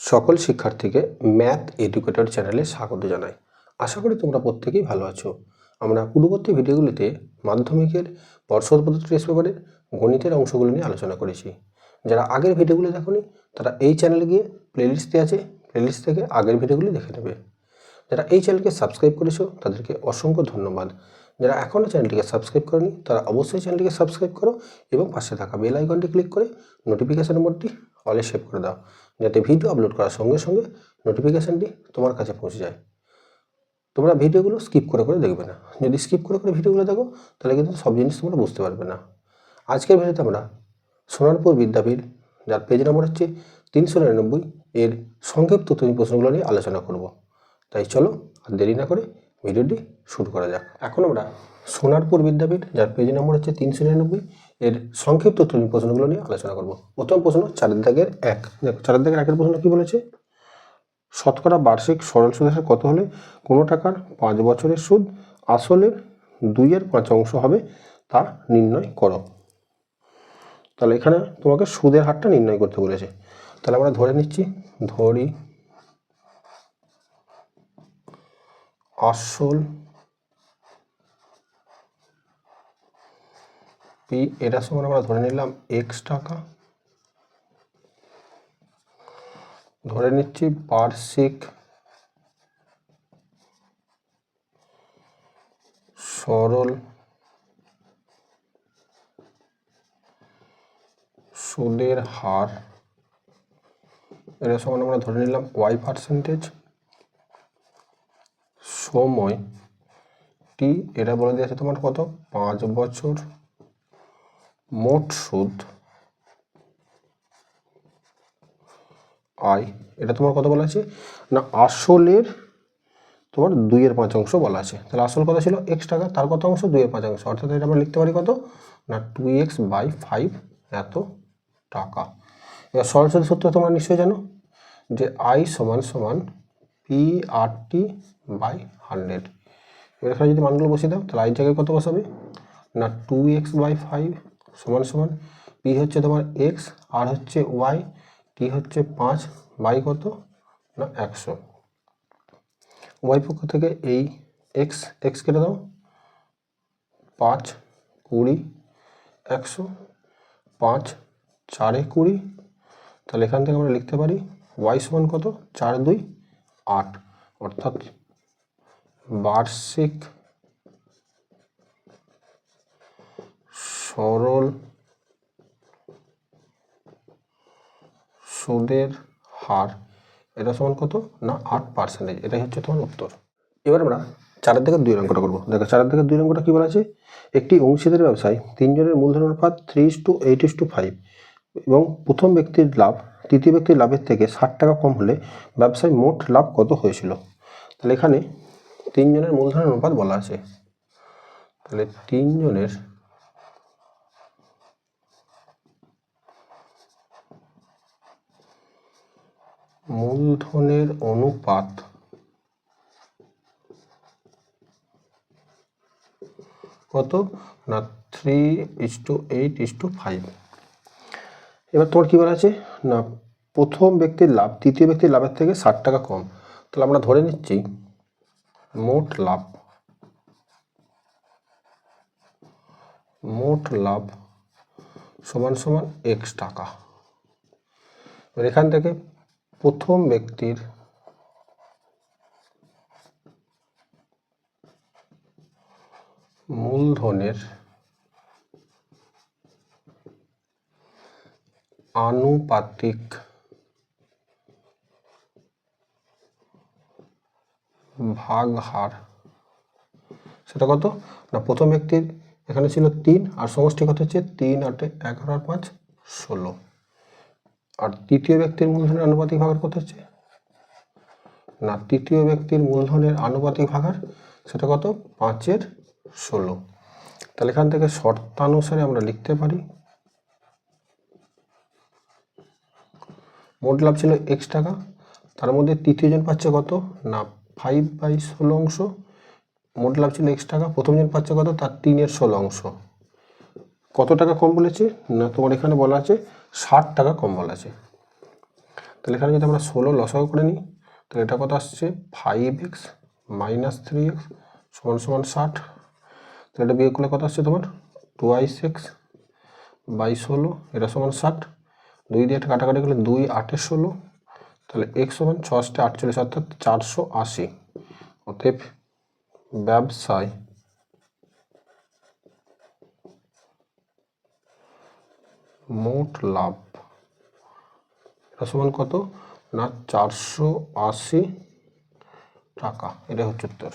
সকল শিক্ষার্থীকে math educator চ্যানেলে স্বাগত জানাই। আশা করি তোমরা প্রত্যেকেই ভালো আছো। আমরা পূর্ববর্তী ভিডিওগুলিতে মাধ্যমিকের পর্ষদ পদ্ধতি টেস্ট পেপারের গণিতের অংশগুলো নিয়ে আলোচনা করেছি। যারা আগের ভিডিওগুলো দেখোনি, তারা এই চ্যানেলে গিয়ে প্লেলিস্টে আছে প্লেলিস্ট থেকে আগের ভিডিওগুলি দেখে নেবে। যারা এই চ্যানেলকে সাবস্ক্রাইব করেছ, তাদেরকে অসংখ্য ধন্যবাদ। যারা এখনও চ্যানেলটিকে সাবস্ক্রাইব করেনি, তারা অবশ্যই চ্যানেলটিকে সাবস্ক্রাইব করো এবং পাশে থাকা বেল আইকনটি ক্লিক করে নোটিফিকেশান মোডটি অলে সেভ করে দাও। যাতে ভিডিও আপলোড করার সঙ্গে সঙ্গে নোটিফিকেশানটি তোমার কাছে পৌঁছে যায়। তোমরা ভিডিওগুলো স্কিপ করে করে দেখবে না। যদি স্কিপ করে করে ভিডিওগুলো দেখো, তাহলে কিন্তু সব জিনিস তোমরা বুঝতে পারবে না। আজকের ভিডিওতে আমরা সোনারপুর বিদ্যাপীঠ, যার পেজ নম্বর হচ্ছে তিনশো নিরানব্বই, এর সংক্ষিপ্ত তুমি প্রশ্নগুলো নিয়ে আলোচনা করব। তাই চলো আর দেরি না করে ভিডিওটি শুরু করা যাক। এখন আমরা সোনারপুর বিদ্যাপীঠ, যার পেজ নম্বর হচ্ছে তিনশো নিরানব্বই, এর সংক্ষিপ্ত তুমি প্রশ্নগুলো নিয়ে আলোচনা করব। প্রথম প্রশ্ন চারের দাগের এক। দেখো চারের দাগের একের প্রশ্ন কী বলেছে? শতকরা বার্ষিক সরল সুদ হার কত হলে কোনো টাকার পাঁচ বছরের সুদ আসলের দুইয়ের পাঁচ অংশ হবে তা নির্ণয় করো। তাহলে এখানে তোমাকে সুদের হারটা নির্ণয় করতে বলেছে। তাহলে আমরা ধরে নিচ্ছি, ধরি আসল পি এটার সমান আমরা ধরে নিলাম এক্স টাকা। ধরে নিচ্ছি বার্ষিক সরল সুদের হার এর সমান আমরা ধরে নিলাম ওয়াই পার্সেন্টেজ সময় টি এটা বলে দিয়েছে তোমার কত? পাঁচ বছর। মোট সুদ আয়, এটা তোমার কত বলা আছে? না, আসলের তোমার দুইয়ের পাঁচ অংশ বলা আছে। তাহলে আসল কথা ছিল? এক্স টাকা, তার কত অংশ? দুইয়ের পাঁচ অংশ। অর্থাৎ এটা আমরা লিখতে পারি কত? না টু এক্স বাই ফাইভ এত টাকা। এবার সরস্বতী সূত্র তোমরা নিশ্চয়ই জানো যে আই সমান সমান P R T by hundred এবার এখানে যদি মানগুলো বসিয়ে দাও, তাহলে আই জায়গায় কত বসাবে? না টু এক্স বাই ফাইভ সমান সমান পি হচ্ছে তোমার এক্স আর হচ্ছে ওয়াই টি হচ্ছে পাঁচ বাই কত? না, একশো। ওয়াই পক্ষ থেকে এই এক্স এক্স কেটে দাও। পাঁচ, কুড়ি, একশো। পাঁচ, চারে কুড়ি। তাহলে এখান থেকে আমরা লিখতে পারি ওয়াই সমান কত? চার দুই, আট। অর্থাৎ বার্ষিক সরল সুদের হার। এটা সমান কত? না, আট পার্সেন্টেজ এটাই হচ্ছে তোমার উত্তর। এবার আমরা চারের থেকে দুই অঙ্কটা করব। দেখো, চারের থেকে দুই অঙ্কটা কী বলা আছে? একটি অংশীদার ব্যবসায় তিনজনের মূলধন অনুপাত three is to eight is to five এবং প্রথম ব্যক্তির লাভ, তৃতীয় ব্যক্তির লাভের থেকে ষাট টাকা কম হলে ব্যবসায় মোট লাভ কত হয়েছিল? তাহলে এখানে তিনজনের মূলধনের অনুপাত বলা আছে। তাহলে তিনজনের মূলধনের অনুপাত। কত? না three is to eight is to five এবার তোমার কী বলা আছে? না, প্রথম ব্যক্তির লাভ, তৃতীয় ব্যক্তির লাভের থেকে ষাট টাকা কম। তাহলে আমরা ধরে নিচ্ছি, মোট লাভ। মোট লাভ সমান সমান এক্স টাকা। এখান থেকে প্রথম ব্যক্তির মূলধনের আনুপাতিক ভাগ হার সেটা কত? না, প্রথম ব্যক্তির এখানে ছিল তিন, আর সমষ্টি কত হচ্ছে তিন আটে এগারো আর পাঁচ, ষোলো। আর তৃতীয় ব্যক্তির মূলধনের আনুপাতিক ভাগার কত হচ্ছে? না, তৃতীয় ব্যক্তির মূলধনের আনুপাতিক ভাগার সেটা কত? পাঁচের ষোলো। তাহলে এখান থেকে শর্তানুসারে আমরা লিখতে পারি। মোট লাভ ছিল এক্স টাকা। তার মধ্যে তৃতীয়জন পাচ্ছে কত? না ফাইভ বাই ষোলো অংশ। মোট লাভ ছিল এক্স টাকা। প্রথমজন পাচ্ছে কত? তার তিনের ষোলো অংশ। কত টাকা কম বলেছে? না, তোমার এখানে বলা আছে ষাট টাকা কম্বল আছে। তাহলে এখানে যদি আমরা ষোলো লসাগু করে নিই, তাহলে এটা কত আসছে? Five x minus three x সমান সমান ষাট। তাহলে এটা বিয়োগ করলে কত আসছে তোমার? টুয়াইস এক্স বাই ষোলো, এটা সমান ষাট। দুই দিয়ে একটা কাটাকাটি গেলে দুই আটে ষোলো। তাহলে এক্স সমান ছশটা আটচল্লিশ, অর্থাৎ চারশো আশি। অতএব ব্যবসায় মোট লাভ। এটা সমান কত? না, চারশো আশি টাকা। এটা হচ্ছে উত্তর।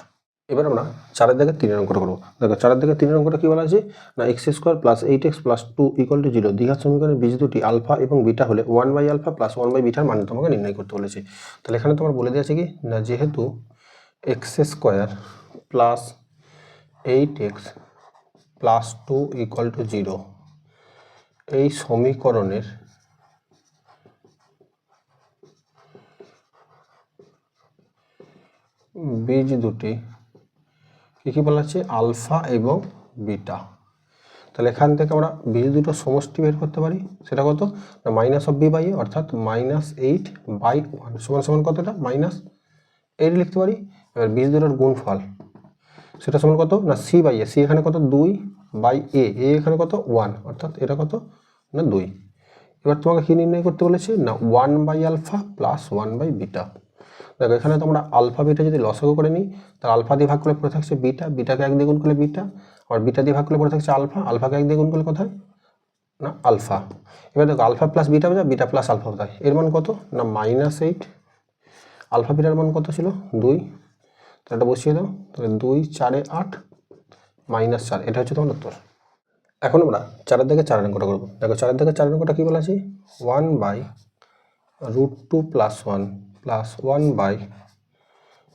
এবার আমরা চারের দিকে তিনের অঙ্কটা করব। দেখো, চারের দিকে তিনের অঙ্কটা কী বলা আছে? না, x square plus eight x plus two equal to zero দীঘার সমীকরণের বীজ দুটি আলফা এবং বিটা হলে one by alpha plus one by bitter মান তোমাকে নির্ণয় করতে বলেছে। তাহলে এখানে তোমার বলে দিয়েছে কি? না, যেহেতু x square plus eight x plus two equal to zero এই সমীকরণের বীজ দুটি কী কী বলা আছে আলফা এবং বিটা। তাহলে এখান থেকে আমরা বীজ দুটো সমষ্টি বের করতে পারি। সেটা কত? না minus of B by A অর্থাৎ মাইনাস এইট বাই ওয়ান সমান সমান কতটা? মাইনাস এইট লিখতে পারি। এবার বীজ দুটোর গুণফল। সেটা সমান কত? না সি বাই এ সি এখানে কত? দুই। বাই এ এ এখানে কত? ওয়ান, অর্থাৎ এটা কত? না, দুই। এবার তোমাকে কী নির্ণয় করতে বলেছে? না, one by alpha plus one by beta. দেখো, এখানে তোমরা আলফা, বিটা যদি লসাগু করে নিই তাহলে আলফা দিয়ে ভাগ করলে পড়ে থাকছে বিটা, বিটাকে এক দিয়ে গুণ করলে বিটা আর বিটা দিয়ে ভাগ করলে পড়ে থাকছে আলফা, আলফাকে এক দিয়ে গুণ করলে কোথায়? না, আলফা। এবার দেখো, আলফা প্লাস বিটা বোঝা, বিটা প্লাস আলফা বোঝায় এর মান কত? না, মাইনাস এইট। আলফা বিটার মান কত ছিল? দুই। তাহলে এটা বসিয়ে দাও। তাহলে দুই, চারে আট মাইনাস চার, এটা হচ্ছে তোমার উত্তর। এখন আমরা চারের দিকে চার অঙ্কটা করব। দেখো, চারের দিকে চার অঙ্কটা কী বলা আছে? One by root two plus one plus one by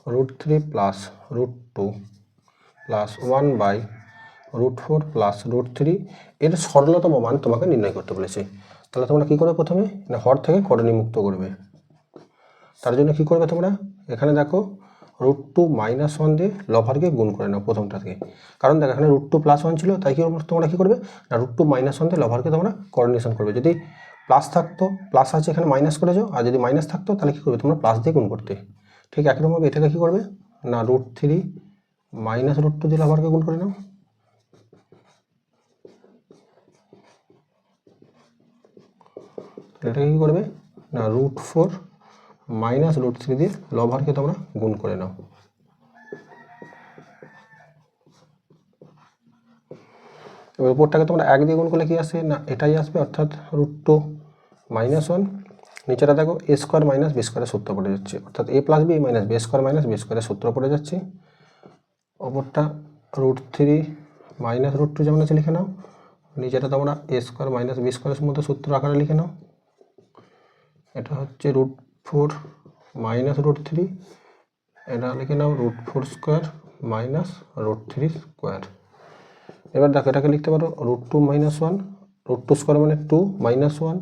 root three plus root two, plus one by root four plus root three. এর সরলতম মান তোমাকে নির্ণয় করতে বলেছে। তাহলে তোমরা কী করবে প্রথমে? না, হর থেকে করণী মুক্ত করবে। তার জন্য কী করবে তোমরা? এখানে দেখো রুট টু মাইনাস ওয়ান দিয়ে লভারকে গুণ করে নাও প্রথমটা থেকে। কারণ দেখো এখানে রুট টু প্লাস ওয়ান ছিল, তাই কি তোমরা কী করবে? না রুট টু মাইনাস ওয়ান দিয়ে লভারকে তোমরা কোঅর্ডিনেশন করবে। যদি প্লাস থাকতো প্লাস আছে এখানে মাইনাস করে যাও আর যদি মাইনাস থাকতো, তাহলে কী করবে? তোমরা প্লাস দিয়ে গুণ করতে। ঠিক একরকমভাবে এটাকে কী করবে? না root three minus root two দিয়ে লভারকে গুণ করে নাও। এটাকে কী করবে? না root four minus root three দিয়ে লভারকে তোমরা গুণ করে নাও। এবার উপরটাকে তোমরা এক দিয়ে গুণ করলে কি আসে? না, এটাই আসবে, অর্থাৎ রুট টু মাইনাস ওয়ান। নিচেটা দেখো, এ স্কোয়ার মাইনাস বি স্কোয়ারের সূত্র পড়ে যাচ্ছে, অর্থাৎ A plus B minus B square minus B স্কোয়ারের সূত্র পড়ে যাচ্ছে। ওপরটা root three minus root two যেমন আছে, লিখে নাও। নিচেটা তোমরা এ স্কোয়ার মাইনাস বি স্কোয়ারের মধ্যে সূত্র আকারে লিখে নাও। এটা হচ্ছে root four minus root three. এটা লিখে নাও root four square minus root three square. এবার দেখো এটাকে লিখতে পারো root two minus one. Root two square মানে টু মাইনাস ওয়ান।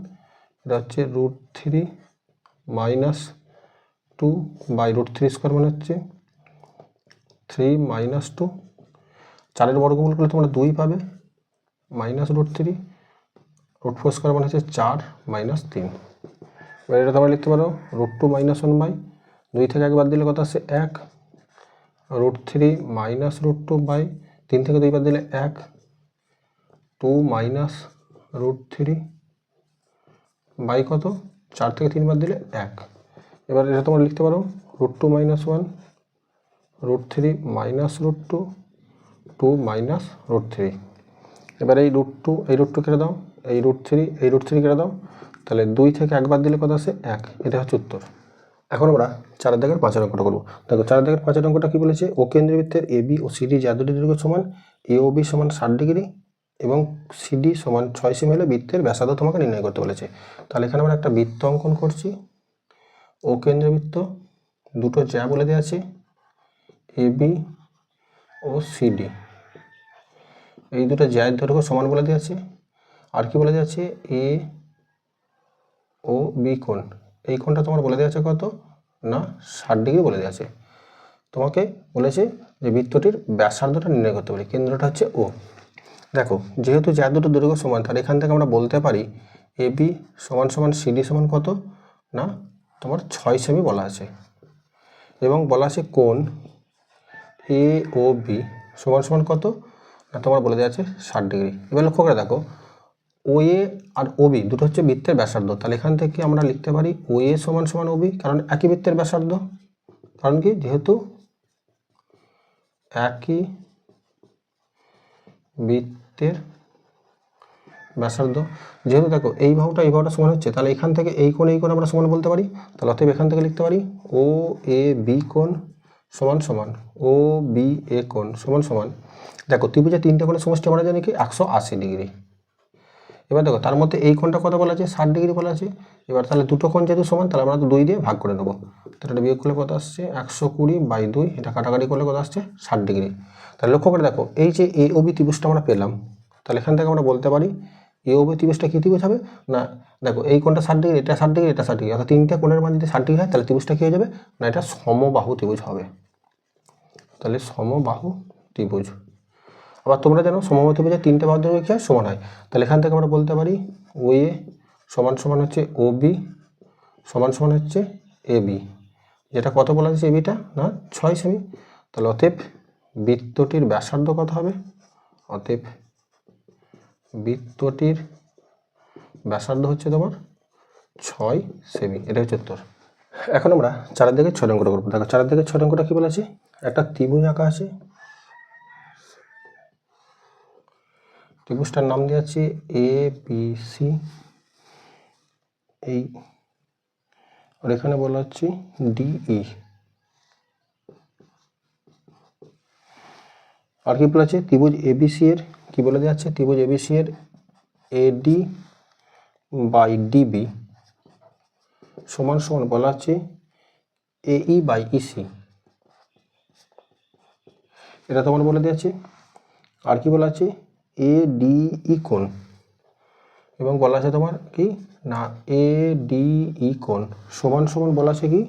এটা হচ্ছে root three minus two by root three square মানে হচ্ছে থ্রি মাইনাস টু। চারের বর্গমূল করলে তোমরা দুই পাবে। Minus root three, root four square মানে হচ্ছে চার মাইনাস তিন। এবার এটা তোমরা লিখতে পারো root two minus one by দুই থেকে একবার দিলে কত আসছে এক। Root three minus root two by তিন থেকে দুই বাদ দিলে এক। Two minus root three by কত? চার থেকে তিন বাদ দিলে এক। এবার এটা তোমরা লিখতে পারো root two minus one root three minus root two two minus root three এবার এই রুট টু এই রুট টু কেটে দাও, এই রুট থ্রি এই রুট থ্রি কেটে দাও তাহলে দুই থেকে একবার দিলে কত আসে? এক। এটা হচ্ছে উত্তর। এখন আমরা চারের দাগের পাঁচের অঙ্কটা করব। দেখো, চারের দাগের পাঁচের অঙ্কটা কী বলেছে? ও কেন্দ্রবৃত্তের এ বি ও সিডি যা দুটি দৈর্ঘ্য সমান এ ও বি সমান ষাট ডিগ্রি এবং সিডি সমান ছয় সেমি হলে বৃত্তের ব্যাসার্ধ তোমাকে নির্ণয় করতে বলেছে। তাহলে এখানে আমরা একটা বৃত্ত অঙ্কন করছি। ও কেন্দ্রবৃত্ত দুটো জ্যা বলে দেওয়া আছে এ বি ও সিডি এই দুটো জ্যায়ের দৈর্ঘ্য সমান বলে দেওয়া আছে। আর কি বলে দেওয়া আছে? এ ও বি কোণ। এই কোণটা তোমার বলে দেওয়া আছে কত? না, ষাট ডিগ্রি বলে দেওয়া আছে। তোমাকে বলেছে যে বৃত্তটির ব্যাসার্ধটা নির্ণয় করতে পারি কেন্দ্রটা হচ্ছে ও। দেখো, যেহেতু যা দুটো দৈর্ঘ্য সমান, তাহলে এখান থেকে আমরা বলতে পারি এ বি সমান সমান সিডি সমান কত? না, তোমার ছয় সেমি বলা আছে। এবং বলা আছে কোন এ ও বি সমান সমান কত? না, তোমার বলে দেওয়া আছে ষাট ডিগ্রি। এবার লক্ষ্য করে দেখো ও এ আর ও বি দুটো হচ্ছে বৃত্তের ব্যাসার্ধ। তাহলে এখান থেকে আমরা লিখতে পারি ও এ সমান সমান ও বি কারণ একই বৃত্তের ব্যাসার্ধ। কারণ কি? যেহেতু একই বৃত্তের ব্যাসার্ধ। যেহেতু দেখো, এই বাহুটা এই বাহুটা সমান হচ্ছে, তাহলে এখান থেকে এই কোণ এই কোণ আমরা সমান বলতে পারি। তাহলে অতএব এখান থেকে লিখতে পারি ও এ বি কোণ সমান সমান ও বি এ কোণ সমান সমান। দেখো, ত্রিভুজের তিনটে কোণের সমষ্টি আমরা জানি কি? একশো আশি ডিগ্রি। এবার দেখো, তার মধ্যে এই কোণটা কত বলা আছে? ষাট ডিগ্রি বলা আছে। এবার তাহলে দুটো কোণ যেহেতু সমান, তাহলে আমরা দুই দিয়ে ভাগ করে নেব। তাহলে বিয়োগ করলে কত আসছে? একশো কুড়ি বাই দুই। এটা কাটাকাটি করলে কত আসছে? ষাট ডিগ্রি। তাহলে লক্ষ্য করে দেখো, এই যে এ ও বি ত্রিভুজটা আমরা পেলাম, তাহলে এখান থেকে আমরা বলতে পারি, এ ও বি ত্রিভুজটা কী ত্রিভুজ হবে? না, দেখো, এই কোনটা ষাট ডিগ্রি, এটা ষাট ডিগ্রি, এটা ষাট ডিগ্রি। অর্থাৎ তিনটে কোণের মান যদি ষাট ডিগ্রি হয়, তাহলে ত্রিভুজটা কী হয়ে যাবে? না, এটা সমবাহু ত্রিভুজ হবে। তাহলে সমবাহু ত্রিভুজ। আবার তোমরা জানো সমবাহু ত্রিভুজের তিনটে বাহু হয় সমান হয়। তাহলে এখান থেকে আমরা বলতে পারি ও এ সমান সমান হচ্ছে ও বি সমান সমান হচ্ছে এ বি যেটা কত বলা যাচ্ছে এবিটা না, ছয় সেমি তাহলে অতএব বৃত্তটির ব্যাসার্ধ কত হবে? অতএব বৃত্তটির ব্যাসার্ধ হচ্ছে তোমার ছয় সেমি এটা হচ্ছে উত্তর। এখন আমরা চারের দিকে ছয় অঙ্কটা করব। দেখো চারের দিকে ছয় অঙ্কটা কী বলেছে? একটা ত্রিভুজ আঁকা আছে। ত্রিভুজটার নাম দেওয়া আছে এ বি সি এই, আর এখানে বলা হচ্ছে ডিই আর কি বলা আছে ত্রিভুজ এবিসি এর কি বলে দেওয়া আছে? ত্রিভুজ এবিসি এর এডি বাই ডিবি সমান সমান বলা আছে এই বাই ইসি এটা তোমার বলে দেওয়া আছে। আর কি বলা আছে? এ ডি ই এবং বলা আছে তোমার কি? না এ ডি ই কোণ। সমান সমান বলা আছে কি?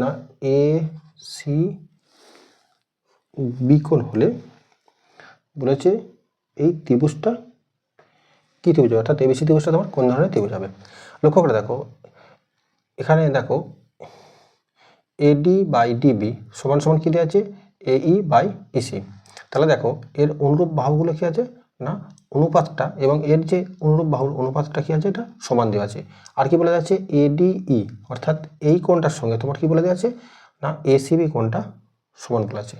না এ সি বি কোণ হলে বলেছে এই ত্রিভুজটা কী ত্রিভুজ অর্থাৎ এবিসি ত্রিভুজটা তোমার কোন ধরনের ত্রিভুজ হবে? লক্ষ্য করে দেখো, এখানে দেখো এডি বাই ডিবি সমান সমান কী দেওয়া আছে? এই বাই ইসি তাহলে দেখো, এর অনুরূপ বাহুগুলো কী আছে? না? অনুপাতটা এবং এর যে অনুরূপ বাহুর অনুপাতটা কী আছে? এটা সমান দেওয়া আছে। আর কি বলে যাচ্ছে? এডিই অর্থাৎ এই কোণটার সঙ্গে তোমার কি বলে দেওয়া আছে? না এসিবি কোণটা সমান বলে আছে।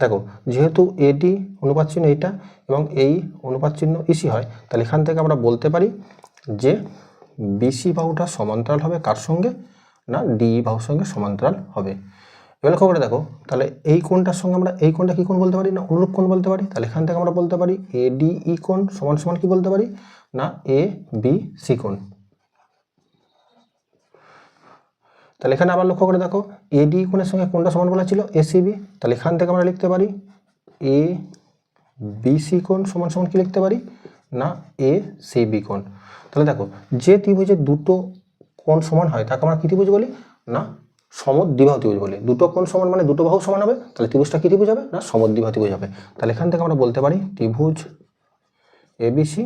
দেখো, যেহেতু এডি অনুপাত চিহ্ন এইটা এবং এই অনুপাত চিহ্ন ইসি হয়, তাহলে এখান থেকে আমরা বলতে পারি যে বিসি বাহুটা সমান্তরাল হবে কার সঙ্গে? না ডি বাহুর সঙ্গে সমান্তরাল হবে। এবার লক্ষ্য করে দেখো, তাহলে এই কোণটার সঙ্গে আমরা, এই কোণটা কী কোণ বলতে পারি না অনুরূপ কোণ বলতে পারি? তাহলে এখান থেকে আমরা বলতে পারি এ ডি ই কোণ সমান সমান কি বলতে পারি? না এ বি সি কোণ। তাহলে এখানে আবার লক্ষ্য করে দেখো এ ডি কোণের সঙ্গে কোনটা সমান বলা ছিল এ সি বি তাহলে এখান থেকে আমরা লিখতে পারি এ বি সি কোণ সমান সমান কি লিখতে পারি? না এ সি বি কোণ। তাহলে দেখো, যে ত্রিভুজের দুটো কোণ সমান হয়, তাকে আমরা কী ত্রিভুজ বলি? না সমদ্বিবাহু ত্রিভুজ বলি। দুটো কোণ সমান মানে দুটো বাহু সমান হবে? তাহলে ত্রিভুজটা কী ত্রিভুজ হবে? না সমদ্বিবাহু ত্রিভুজ হবে। তাহলে এখান থেকে আমরা বলতে পারি ত্রিভুজ এবিসি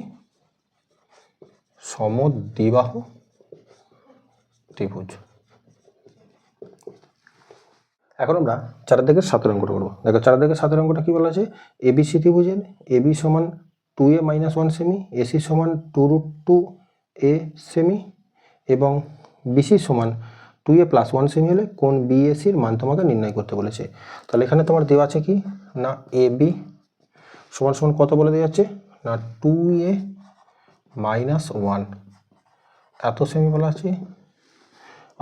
সমদ্বিবাহু ত্রিভুজ। এখন আমরা চারের দিকে সাতের অঙ্কটা করব। দেখো চারের দিকে সাতের অঙ্কটা কী বলা আছে? এবিসি ত্রিভুজের এবি সমান টু এ মাইনাস ওয়ান সেমি এসি সমান টু রুট টু এ সেমি এবং বিসি সমান টু এ প্লাস ওয়ান সেমি হলে কোন বিএসির মান তোমাকে নির্ণয় করতে বলেছে? তাহলে এখানে তোমার দেওয়া আছে কি? না এ বি সমান সমান কত বলে দেওয়া আছে? না টু এ মাইনাস ওয়ান এত সেমি বলা আছে।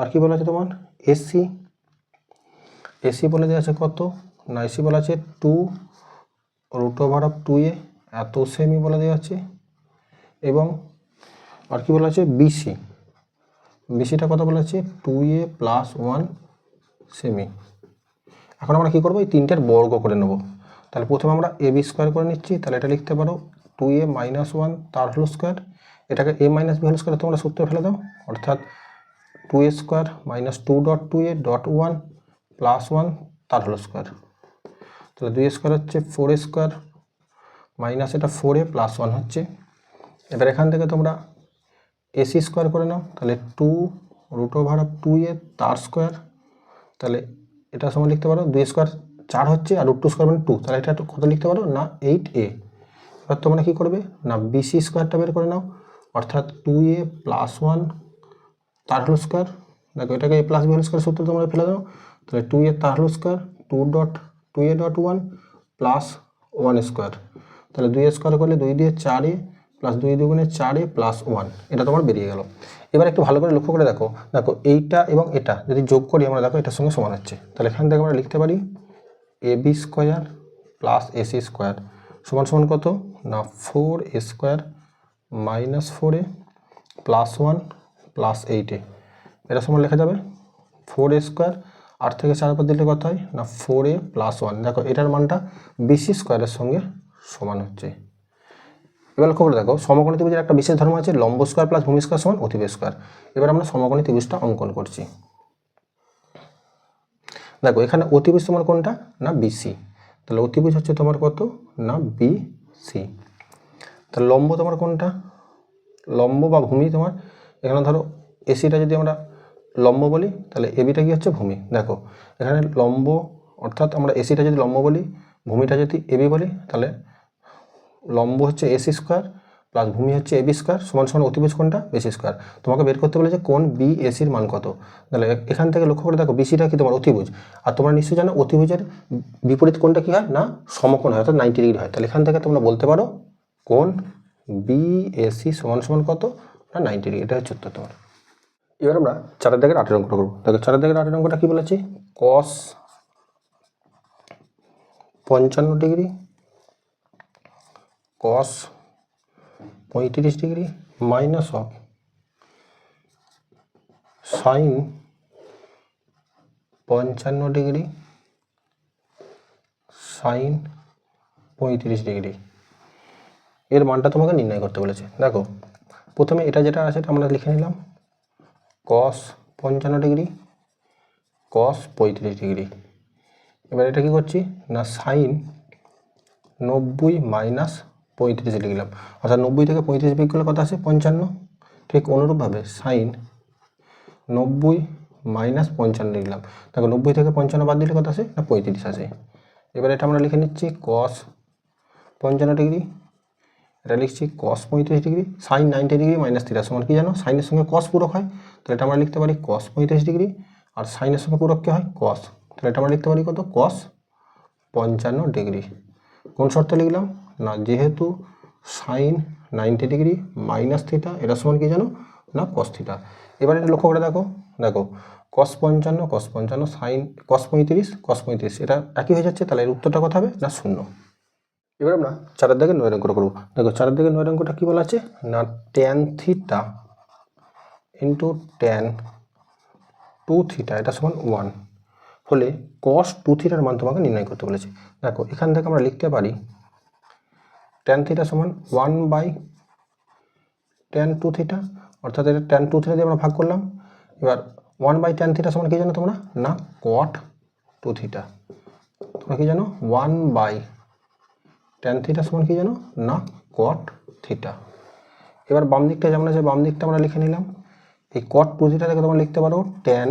আর কি বলা আছে তোমার? এসি এসি বলে দেওয়া আছে কত? না এসি বলা আছে two root over of two A এত সেমি বলে দেওয়া আছে। এবং আর কি বলা আছে? বিসি বিসিটা কত বলা আছে টু এ প্লাস ওয়ান সেমি এখন আমরা কী করব? এই তিনটের বর্গ করে নেব। তাহলে প্রথমে আমরা এ বি স্কোয়ার করে নিচ্ছি, তাহলে এটা লিখতে পারো টু এ মাইনাস ওয়ান তার হোল স্কোয়ার এটাকে A minus B whole square তোমরা সূত্রে ফেলে দাও। অর্থাৎ two A square minus two dot two A dot one plus one তার হোল স্কোয়ার তাহলে দুই স্কোয়ার হচ্ছে ফোর স্কোয়ার মাইনাস এটা ফোর এ প্লাস ওয়ান হচ্ছে। এবার এখান থেকে তোমরা এসি স্কোয়ার করে নাও, তাহলে two root over of two A তার স্কোয়ার, তাহলে এটা সমান লিখতে পারো, দুই স্কোয়ার চার হচ্ছে আর রুট টু স্কোয়ার মানে টু তাহলে এটা কত লিখতে পারো না এইট এ এবার তোমরা কী করবে? না বিসি স্কোয়ারটা বের করে নাও, অর্থাৎ টু এ প্লাস ওয়ান তার হোল স্কোয়ার দেখো এটাকে A plus B whole square সূত্র তোমরা ফেলে দাও, তাহলে টু এ তার whole square two dot two A dot one plus one square তাহলে দুই স্কোয়ার করলে দুই দিয়ে চার এ প্লাস দুই দুগুণে চার এ প্লাস ওয়ান এটা তোমার বেরিয়ে গেল। এবার একটু ভালো করে লক্ষ্য করে দেখো। দেখো, এইটা এবং এটা যদি যোগ করি, আমরা দেখো এটার সঙ্গে সমান হচ্ছে। তাহলে এখান থেকে আমরা লিখতে পারি A B square plus AC square সমান সমান কত? না four A square minus four A plus one plus eight A এটা সমান লেখা যাবে? ফোর এ স্কোয়ার আট থেকে চার পর দিলে কত হয়? না ফোর এ প্লাস ওয়ান দেখো, এটার মানটা বিসি স্কোয়ারের সঙ্গে সমান হচ্ছে। এবার লক্ষ্য করে দেখো, সমকোণী ত্রিভুজের একটা বিশেষ ধর্ম আছে লম্ব স্কোয়ার প্লাস ভূমি স্কোয়ার সমান অতিবেশ স্কোয়ার এবার আমরা সমকোণী ত্রিভুজটা অঙ্কন করছি। দেখো, এখানে অতিভুজ তোমার কোনটা? না বিসি তাহলে অতিভুজ হচ্ছে তোমার কত? না বিসি তাহলে লম্ব তোমার কোনটা? লম্ব বা ভূমি তোমার? এখানে ধরো এসিটা যদি আমরা লম্ব বলি, তাহলে এবিটা কি হচ্ছে? ভূমি। দেখো, এখানে লম্ব, অর্থাৎ আমরা এসিটা যদি লম্ব বলি, ভূমিটা যদি এবি বলি, তাহলে লম্ব হচ্ছে এসি স্কোয়ার, প্লাস ভূমি হচ্ছে এবি স্কোয়ার, সমান সমান অতিভুজ কোনটা? বেসি স্কোয়ার। তোমাকে বের করতে বলেছে কোন বি এসির মান কত? তাহলে এখান থেকে লক্ষ্য করে দেখো বিসিটা কি তোমার অতিভুজ। আর তোমরা নিশ্চয়ই জানো অতিভুজের বিপরীত কোনটা কি হয়? না, সমকোণ হয়, অর্থাৎ নাইনটি ডিগ্রি হয়। তাহলে এখান থেকে তোমরা বলতে পারো কোন বি এসি সমান সমান কত? না নাইনটি ডিগ্রি এটা হচ্ছে উত্তর তোমার। এবার আমরা চারের দাগের আটের অঙ্কটা করব। দেখো চারের দাগের আটের অঙ্কটা কি বলেছি? কস পঞ্চান্ন ডিগ্রি কস পঁয়ত্রিশ ডিগ্রি মাইনাস অফ সাইন পঞ্চান্ন ডিগ্রি সাইন পঁয়ত্রিশ ডিগ্রি। এর মানটা তোমাকে নির্ণয় করতে বলেছে। দেখো, প্রথমে এটা যেটা আছে আমরা লিখে নিলাম। কস পঞ্চান্ন ডিগ্রি কস পঁয়ত্রিশ ডিগ্রি। এবার এটা কি করছি? না সাইন নব্বই মাইনাস পঁয়ত্রিশ লিখলাম। অর্থাৎ নব্বই থেকে পঁয়ত্রিশ বিয়োগ করলে কত আছে পঞ্চান্ন। ঠিক অনুরূপভাবে সাইন নব্বই মাইনাস পঞ্চান্ন লিখলাম। দেখো, নব্বই থেকে পঞ্চান্ন বাদ দিলে কত আছে না, পঁয়ত্রিশ আছে এবার এটা আমরা লিখে নিচ্ছি কস পঞ্চান্ন ডিগ্রি। এটা লিখছি কস পঁয়ত্রিশ degree. Sine ninety degree minus theta সমান কি জানো? সাইনের সঙ্গে কস পূরক হয়। তাহলে এটা আমরা লিখতে পারি কস পঁয়ত্রিশ ডিগ্রি। আর সাইনের সঙ্গে পূরক কি হয়? কস তাহলে এটা আমরা লিখতে পারি কত? কস পঞ্চান্ন ডিগ্রি। কোন শর্তে লিখলাম? না যেহেতু sine ninety degree minus theta এটা সমান কি জানো? না কস থিটা এবার এটা লক্ষ্য করে দেখো দেখো কস পঞ্চান্ন কস পঞ্চান্ন সাইন কস পঁয়ত্রিশ কস পঁয়ত্রিশ, এটা একই হয়ে যাচ্ছে, তাহলে এর উত্তরটা কথা হবে? না, শূন্য। এবার আমরা চারের দিকে নয় অঙ্কটা করব। দেখো চারের দিকে নয় অঙ্কটা কী বলা আছে? না tan theta into tan two theta এটা সমান ওয়ান হলে কস টু থিটার মান তোমাকে নির্ণয় করতে বলেছে। দেখো, এখান থেকে আমরা লিখতে পারি ট্যান থিটা সমান one by tan two theta অর্থাৎ এটা ট্যান টু থিটা দিয়ে আমরা ভাগ করলাম। এবার ওয়ান বাই ট্যান থিটা সমান কি জানো তোমরা? না কট টু থিটা তোমরা কি জানো? ওয়ান বাই ট্যান থিটা সমান কি জানো? না কট থিটা এবার বাম দিকটা যেমন আছে, বাম দিকটা আমরা লিখে নিলাম। এই কট টু থিটা থেকে তোমরা লিখতে পারো tan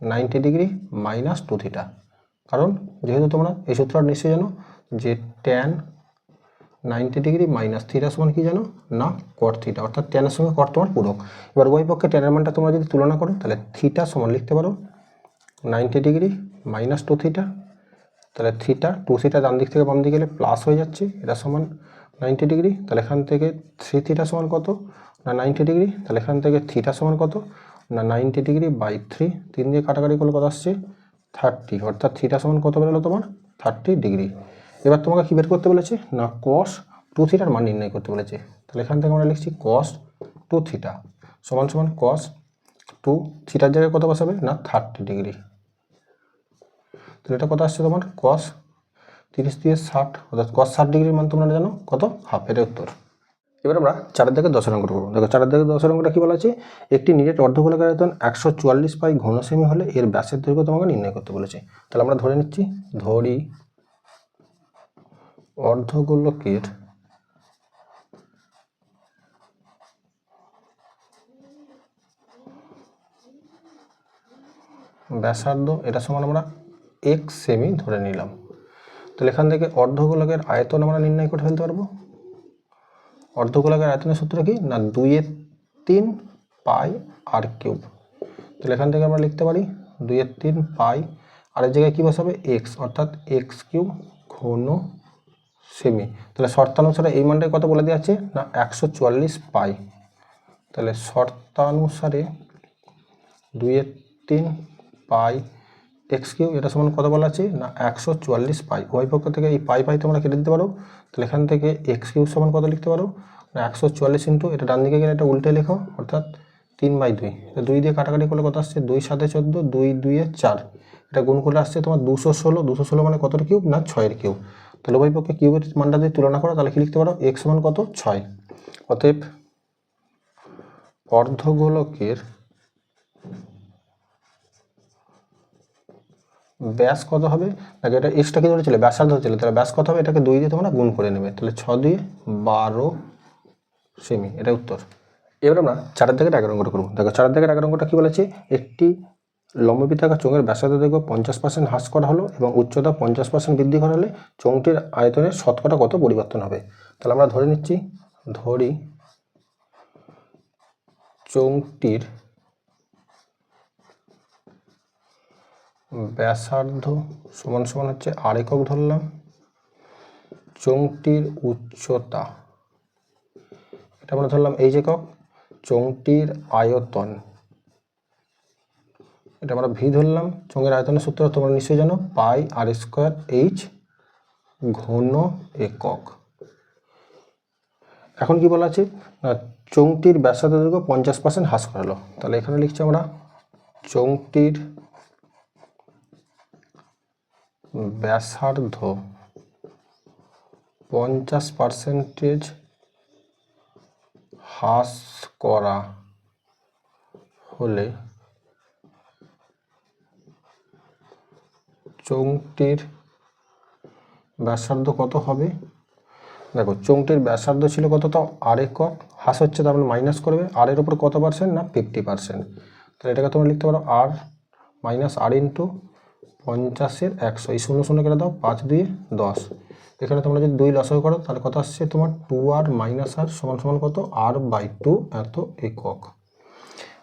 ninety degree minus two theta কারণ যেহেতু তোমরা এই সূত্রটা নিশ্চয়ই জানো যে tan ninety degree minus theta সমান কি জানো? না কট থিটা। অর্থাৎ ট্যানের সঙ্গে কট তোমার পূরক। এবার উভয় পক্ষে ট্যানের মানটা তোমরা যদি তুলনা করো, তাহলে থিটা সমান লিখতে পারো, ninety degree minus two theta. তাহলে থিটা টু থিটা ডান দিক থেকে বাম দিকে গেলে প্লাস হয়ে যাচ্ছে, এটা সমান নাইনটি ডিগ্রি। তাহলে এখান থেকে থ্রি থিটা সমান কত? না, নাইনটি ডিগ্রি। তাহলে এখান থেকে থিটা সমান কত? না, নাইনটি ডিগ্রি বাই থ্রি তিন দিয়ে কাটাকাটি করলে কত আসছে? থার্টি অর্থাৎ থিটা সমান কত বেরোলো তোমার? Thirty degree. এবার তোমাকে কী বের করতে বলেছে? না কস টু থিটার মান নির্ণয় করতে বলেছে। তাহলে এখান থেকে আমরা লিখছি কস টু থিটা সমান সমান কস টু থিটার জায়গায় কত বসাবে? না থার্টি ডিগ্রি তাহলে এটা কত আসছে তোমার? কস তিরিশ দিয়ে ষাট, অর্থাৎ কস ষাট ডিগ্রির মান তোমরা জানো? কত? হাফ উত্তর। এবার আমরা চারের দিকে দশের অঙ্কটা করব। দেখো, চারের দিকে দশের অঙ্কটা কী বলা আছে? একটি নিরেট অর্ধগোলাকার আয়তন একশো চুয়াল্লিশ পাই ঘন সেমি হলে এর ব্যাসের দৈর্ঘ্য তোমাকে নির্ণয় করতে বলেছে। তাহলে আমরা ধরে নিচ্ছি, ধরি অর্ধগোলকের ব্যাসার্ধ, এটা সমান আমরা এক সেমি ধরে নিলাম। তাহলে এখান থেকে অর্ধগোলকের আয়তন আমরা নির্ণয় করে ফেলতে পারব। অর্ধগোলকের আয়তনের সূত্র কি? না, দুইয়ের তিন পাই আর কিউব তাহলে এখান থেকে আমরা লিখতে পারি দুইয়ের তিন পাই, আর এর জায়গায় কী বসাবে? এক্স অর্থাৎ এক্স কিউব ঘন সেমি তাহলে শর্তানুসারে এই মানটাই কত বলে দেওয়া আছে? না, একশো চুয়াল্লিশ পাই। তাহলে শর্তানুসারে দুইয়ের তিন পাই এক্স কিউ এটা সমান কত বলা আছে? না, একশো চুয়াল্লিশ পাই। উভয় পক্ষ থেকে এই পাই পাই তোমরা কেটে দিতে পারো। তাহলে এখান থেকে এক্স কিউ সমান কত লিখতে পারো? না, একশো চুয়াল্লিশ ইন্টু, এটা ডান দিকে গেলে এটা উল্টে লেখো, অর্থাৎ তিন বাই দুই। দুই দিয়ে কাটাকাটি করলে কত আসছে? দুই সাথে চোদ্দ, দুই দুইয়ে চার। এটা গুণ করলে আসছে তোমার দুশো ষোলো। দুশো ষোলো মানে কতর কিউব? না, ছয়ের কিউব। তাহলে উভয় পক্ষে কিউবের মানটা দিয়ে তুলনা করো, তাহলে কি লিখতে পারো? এক্স সমান কত? ছয়। অতএব অর্ধগোলকের ব্যাস কত হবে? নাকি এটা এক্সট্রা কি ধরেছিল, ব্যাসার্ধ ধরেছিল, তাহলে ব্যাস কত হবে? এটাকে দুই দিয়ে তোমরা গুণ করে নেবে। তাহলে ছ দিয়ে বারো সেমি। এটা উত্তর। এবার আমরা চারের দিকের এগারো অঙ্কটা করব। দেখো, চারের দিকের এগারো অঙ্কটা কী বলেছে? একটি লম্ববৃত্তাকার চোঙের ব্যাসার্ধ দেখো পঞ্চাশ পার্সেন্ট হ্রাস করা হলো এবং উচ্চতা পঞ্চাশ পার্সেন্ট বৃদ্ধি করা হলে চোঙটির আয়তনের শতকরা কত পরিবর্তন হবে? তাহলে আমরা ধরে নিচ্ছি, ধরি চোঙটির ব্যাসার্ধ সমান সমান হচ্ছে আর একক ধরলাম। চোঙটির উচ্চতা, এটা আমরা ধরলাম এই যে একক। চোঙটির আয়তন এটা আমরা ভি ধরলাম। চোঙের আয়তনের সূত্র তোমরা নিশ্চয়ই জানো। পাই আর স্কোয়ার এইচ ঘন একক। এখন কি বলা আছে? না, চোঙটির ব্যাসার্ধ দৈর্ঘ্য পঞ্চাশ পার্সেন্ট হ্রাস করালো। তাহলে এখানে লিখছি আমরা চোঙটির ব্যাসার্ধ পঞ্চাশ পার্সেন্টেজ হ্রাস করা হলে চোঙটির ব্যাসার্ধ কত হবে? দেখো, চোঙটির ব্যাসার্ধ ছিল কত তো আর একক। হ্রাস হচ্ছে তার মানে মাইনাস করবে। আর এর উপর কত পার্সেন্ট না ফিফটি পার্সেন্ট তাহলে এটাকে তোমরা লিখতে পারো আর মাইনাস আর ইন্টু পঞ্চাশের একশো। এই শূন্য শূন্য কেটে দাও, পাঁচ দুই দশ। এখানে তোমরা যদি দুই লসও করো, তাহলে কত আসছে? তোমার টু আর মাইনাস আর সমান সমান কত? আর বাই টু এত একক।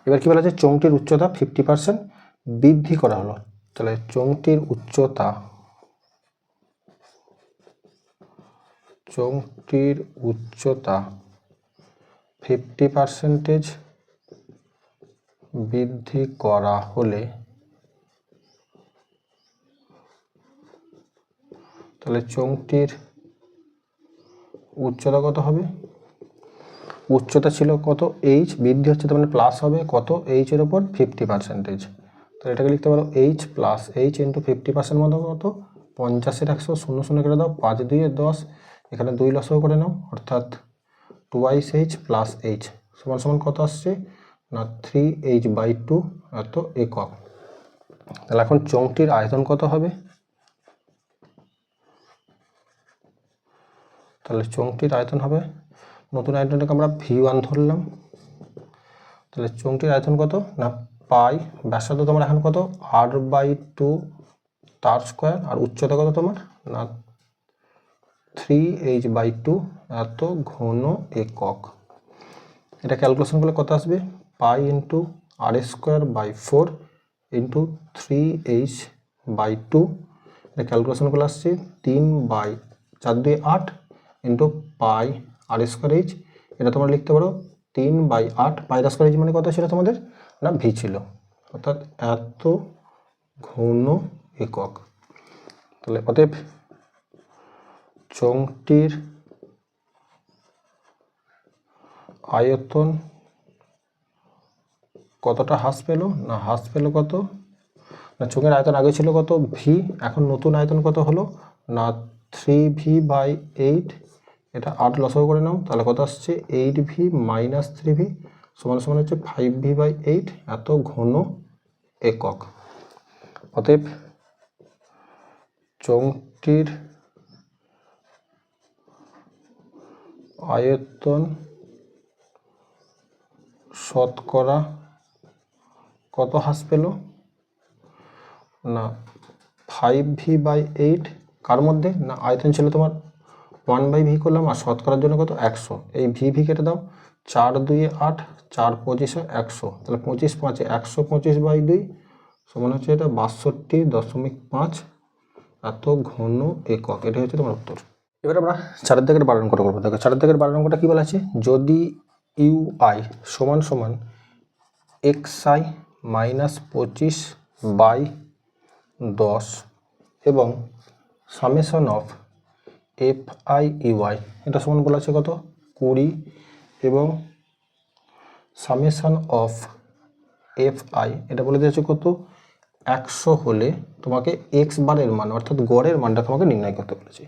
এবার কি বলা যায় চোঙটির উচ্চতা ফিফটি পার্সেন্ট বৃদ্ধি করা হলো। তাহলে চোঙটির উচ্চতা চোঙটির উচ্চতা ফিফটি পার্সেন্টেজ বৃদ্ধি করা হলে তাহলে চোঙটির উচ্চতা কত হবে? উচ্চতা ছিল কত? এইচ বৃদ্ধি হচ্ছে তার মানে প্লাস হবে। কত? এইচের ওপর ফিফটি পার্সেন্টেজ তো এটাকে লিখতে পারো H plus H into fifty percent মতো কত? পঞ্চাশের একশো শূন্য শূন্য করে দাও, পাঁচ দুইয়ে দশ, এখানে দুই লসও করে নাও, অর্থাৎ টুয়াইস এইচ প্লাস এইচ সমান সমান কত আসছে? না থ্রি এইচ বাই টু এত একক। তাহলে এখন চোঙটির আয়তন কত হবে? তাহলে চোঙটির আয়তন হবে, নতুন আয়তনটাকে আমরা ভি ওয়ান ধরলাম। তাহলে চোঙটির আয়তন কত? না পাই ব্যাসার্ধ তোমার এখন কত? আর বাই টু তার স্কোয়ার আর উচ্চতা কত তোমার? না থ্রি এইচ বাই টু এত ঘন একক। এটা ক্যালকুলেশন করলে কত আসবে? Pi into r square by four into three H by two এটা ক্যালকুলেশন করলে আসছে তিন বাই চার দুই আট into pi r square H এটা তোমরা লিখতে পারো তিন বাই আট, পাই স্কোয়ার এইচ মানে কত ছিল তোমাদের? না ভি ছিল। অর্থাৎ এত ঘন একক। তাহলে অতএব চোঙটির আয়তন কতটা হ্রাস পেল? না, হ্রাস পেল কত? না চোখের আয়তন আগে ছিল কত? ভি এখন নতুন আয়তন কত হলো? না থ্রি ভি বাই এইট এটা আট লসও করে নাও, তাহলে কত আসছে? Eight V minus three V সমান সমান হচ্ছে ফাইভ ভি বাই এইট এত ঘন একক। অতএব চোঙটির আয়তন শতকরা কত হ্রাস পেল? না ফাইভ ভি বাই এইট কার মধ্যে? না, আয়তন ছিল তোমার ওয়ান বাই ভি করলাম আর শতকরার জন্য কত? একশো। এই ভি ভি কেটে দাও, চার দুই আট চার পঁচিশে একশো। তাহলে পঁচিশ পাঁচে, একশো পঁচিশ বাই দুই সমান হচ্ছে এটা বাষট্টি দশমিক পাঁচ, এত ঘন একক। এটা হচ্ছে তোমার উত্তর। এবার আমরা চারের দিকের বারো অঙ্কটা করব। দেখো, চারের দিকের বারো অঙ্কটা কী বলা আছে? যদি ইউ আই সমান সমান এক্স আই মাইনাস পঁচিশ বাই দশ এবং summation of F I UI এটা সমান বলা আছে কত? কুড়ি এবং সামেশন অফ এফ আই এটা বলে দিয়েছে কত? একশো হলে তোমাকে এক্স বারের মান, অর্থাৎ গড়ের মানটা তোমাকে নির্ণয় করতে বলেছে।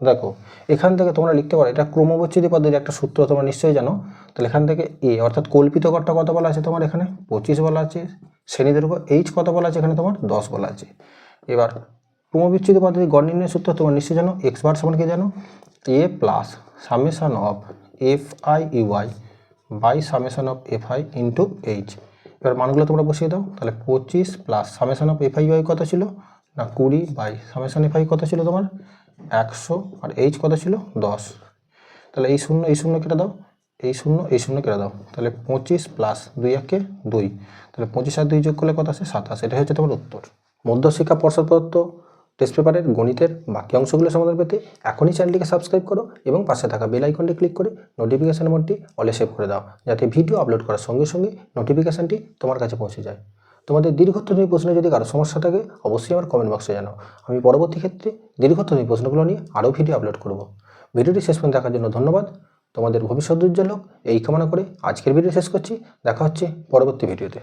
দেখো, এখান থেকে তোমরা লিখতে পারো, এটা ক্রমবচ্ছেদী পদ্ধতির একটা সূত্র, তোমরা নিশ্চয়ই জানো। তাহলে এখান থেকে এ, অর্থাৎ কল্পিত গড়টা কত বলা আছে তোমার এখানে? পঁচিশ বলা আছে। শ্রেণীদের উপর এইচ কত বলা আছে এখানে তোমার? দশ বলা আছে। এবার ক্রমবিচ্ছেদ পদ্ধতি গড় নির্ণয়ের সূত্র তোমার নিশ্চয়ই জানো। এক্স বার সমান কি জানো? A plus summation of F I U UI by summation of F I into H এবার মানগুলো তোমরা বসিয়ে দাও, তাহলে পঁচিশ plus summation of F I UI কত ছিল? না, কুড়ি বাই সামেশন এফ আই কত ছিল তোমার? একশো, আর এইচ কত ছিল? দশ। তাহলে এই শূন্য এই শূন্য কেটে দাও, এই শূন্য এই শূন্য কেটে দাও। তাহলে পঁচিশ প্লাস দুই একে দুই। তাহলে পঁচিশ আর দুই যোগ করলে কত আছে সাতাশ। এটা হচ্ছে তোমার উত্তর। মধ্যশিক্ষা পর্ষদ প্রদত্ত টেস্ট পেপারের গণিতের বাকি অংশগুলো সমাধান পেতে এখনই চ্যানেলটিকে সাবস্ক্রাইব করো এবং পাশে থাকা বেল আইকনটি ক্লিক করে নোটিফিকেশান মোডটি অলে সেভ করে দাও, যাতে ভিডিও আপলোড করার সঙ্গে সঙ্গে নোটিফিকেশানটি তোমার কাছে পৌঁছে যায়। তোমাদের দীর্ঘত্বমী প্রশ্নে যদি কারও সমস্যা থাকে, অবশ্যই আমার কমেন্ট বক্সে জানাও আমি পরবর্তী ক্ষেত্রে দীর্ঘত্বমী প্রশ্নগুলো নিয়ে আরও ভিডিও আপলোড করব। ভিডিওটি শেষ পর্যন্ত দেখার জন্য ধন্যবাদ। তোমাদের ভবিষ্যৎ উজ্জ্বল হোক, এই কামনা করে আজকের ভিডিও শেষ করছি। দেখা হচ্ছে পরবর্তী ভিডিওতে